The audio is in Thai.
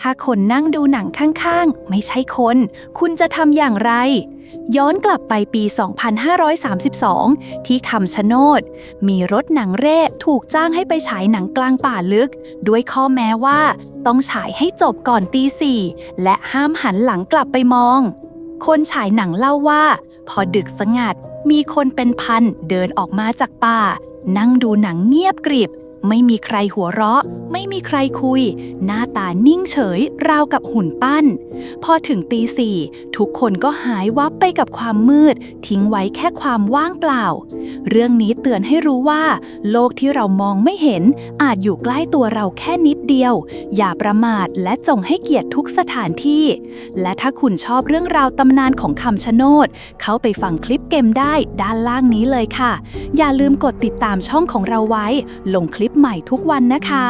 ถ้าคนนั่งดูหนังข้างๆ ไม่ใช่คน คุณจะทำอย่างไร ย้อนกลับไปปี 2532 ที่คำชะโนด มีรถหนังเร่ถูกจ้างให้ไปฉายหนังกลางป่าลึก ด้วยข้อแม้ว่า ต้องฉายให้จบก่อนตีสี่และห้ามหันหลังกลับไปมอง คนฉายหนังเล่าว่า พอดึกสงัด มีคนเป็นพันเดินออกมาจากป่า นั่งดูหนังเงียบกริบ ไม่มีใครหัวเราะ ไม่มีใครคุย หน้าตานิ่งเฉย ราวกับหุ่นปั้น พอถึงตีสี่ทุกคนก็หายวับไปกับความมืด ทิ้งไว้แค่ความว่างเปล่า เรื่องนี้เตือนให้รู้ว่า โลกที่เรามองไม่เห็น อาจอยู่ใกล้ตัวเราแค่นิดเดียว อย่าประมาทและจงให้เกียรติทุกสถานที่ และถ้าคุณชอบเรื่องราวตำนานของคำชะโนดเข้าไปฟังคลิปเกมได้ด้านล่างนี้เลยค่ะ อย่าลืมกดติดตามช่องของเราไว้ ลงคลิปใหม่ทุกวันนะคะ